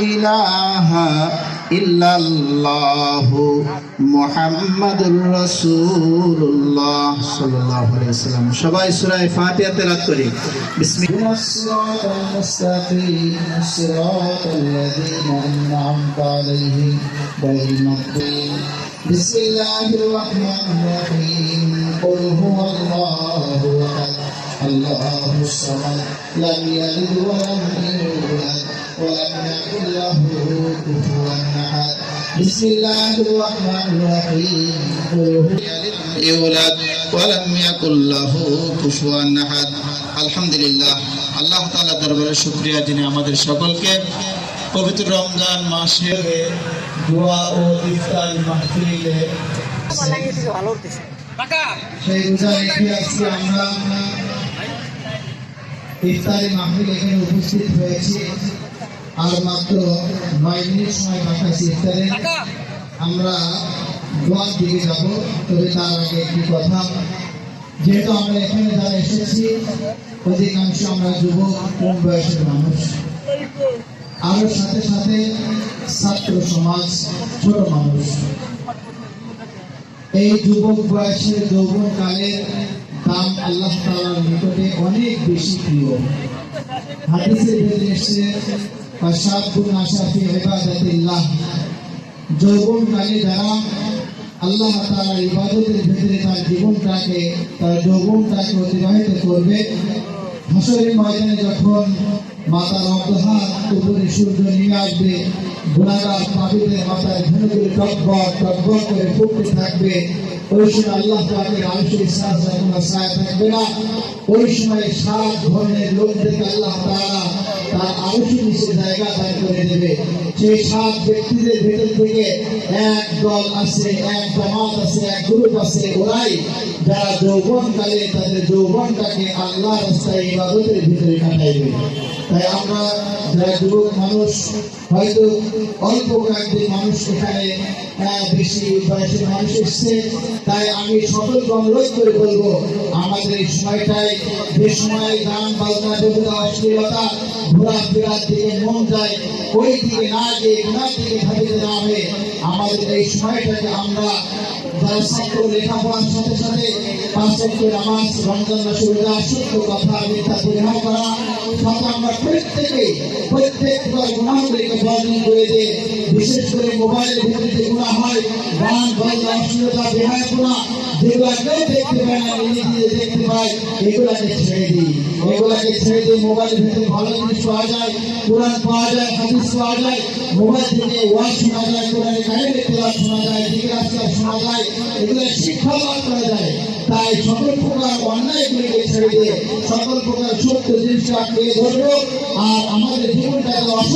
ইলাহা ইল্লাল্লাহু মুহাম্মাদুর রাসূলুল্লাহ সাল্লাল্লাহু আলাইহি ওয়াসাল্লাম। সবাই সূরা ফাতিহা তেলাওয়াত করি। বিসমিল্লাহির রাহমানির মুস্তাকিম সিরাতাল লাযীনা আন'আমতা আলাইহিম গায়রিল মাগদূব বিসমিল্লাহির রাহমানির রাহিম। কুল হুয়াল্লাহু আহাদ। আল্লাহুস সামাদ। লাম ইয়ালিদ ওয়া লাম ইউলাদ كفوا احد بسم الله الرحمن الرحيم قل هو يولد ولم يكن له كفوا احد الحمد لله আল্লাহ তাআলা দরবারে শুকরিয়া যিনি আমাদের সকলকে পবিত্র রমজান মাসে দোয়া ও ইফতার মাহফিলে সেই রোজা রেখে আজকে আমরা ইফতারি মাহফিল এখানে উপস্থিত হয়েছি আর মাত্র নয় মিনিট সময় বাকি আছে ইফতারে আমরা দোয়ার দিকে যাব তবে তার আগে একটি কথা। যেহেতু আমরা এখানে যারা এসেছি অধিকাংশ আমরা যুবক কম বয়সের মানুষ। আরও সাথে সাথে ছাত্র সমাজ ছোট মানুষ। এই যুবক বয়সের যৌবন কালের দাম আল্লাহ তাআলার নিকটে অনেক বেশি প্রিয়। হাদিসে বেরিয়ে এসেছে ফাশাবুন আশাফি ইবাদাতিল্লাহ যৌবন কালে যারা আল্লাহ তাআলার ইবাদতের ভিতরে তার জীবনটাকে, তার যৌবনটাকে অতিবাহিত করবে যখন অবহার উপরে সূর্য নেমে আসবে, গুণাগার মাথায় ধনুগুলি টকবক টকবক করে ফুটতে থাকবে, ওই সময় আল্লাহ থাকবে না। ওই সময় সাত ধরনের লোকদেরকে আল্লাহ তাআলা তার নিচে জায়গা দান করে দেবে সেই সাত ব্যক্তিদের ভেতর থেকে এক দল আছে, এক জামাত আছে, এক গ্রুপ আছে, ওরাই যারা যৌবনকালে তাদের যৌবনটাকে আল্লাহ রাস্তায় ইবাদতের ভিতরে কাটাইবে। তাই আমরা যারা যুবক মানুষ, হয়তো অল্প কয়েকদিন মানুষ এখানে বেশি বয়সের মানুষ এসছে, তাই আমি সকলকে অনুরোধ করে বলব, আমাদের এই সময়টায় যে সময় গান বাজনা, দেবতা, অশ্লীলতা ঘোরাফেরার দিকে মন যায় ওই দিকে না গিয়ে ঘোরার দিকে ভাবিতে না হয়ে আমাদের এই সময়টাকে আমরা সাথে সাথে আমরা প্রত্যেক বর্জন করে দিয়ে বিশেষ করে মোবাইলের ভিতরে যে গুণা হয়, গান, বাজনা অশ্লীলতা বেহায়াপনা যেগুলো কেউ পায় পায় সকল প্রকার সত্য জিনিসটা আঁকড়ে ধরবো, আর আমাদের জীবনটাকে অসৎ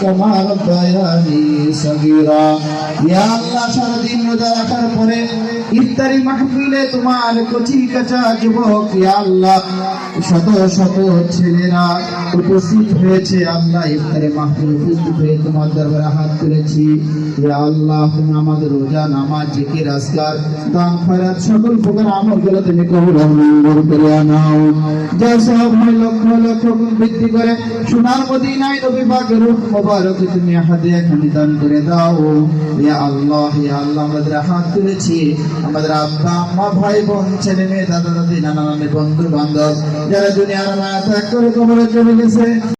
كما ربياني صغيرا يا الله সারাদিন রোজা রাখার পরে ইফতারি মাহফিলে তোমার কচি কাঁচা যুবক ইয়া আল্লাহ শত শত ছেলেরা উপস্থিত হয়েছে আল্লাহ ইফতারি মাহফিলে উপস্থিত হয়ে তোমার দরবারে হাত তুলেছি ইয়া আল্লাহ তুমি আমাদের রোজা নামাজ জিকির আজকার দান খয়রাত সকল প্রকার আমলগুলো তুমি কবুল ও মঞ্জুর করে আনাও যা সব লক্ষ লক্ষ গুণ বৃদ্ধি করে সোনার মদিনায় নবী পাকের রূপ মোবারক তুমি হাদিয়া খানি দান করে দাও ইয়া আল্লাহ ইয়া আল্লাহ, আমাদের হাত তুলেছি। আমাদের আব্বা, আম্মা, ভাই, বোন, ছেলে, মেয়ে, দাদা, দাদি, নানা, নানি, বন্ধু, বান্ধব, যারা দুনিয়ার মায়া ত্যাগ করে কবরে চলে গেছে।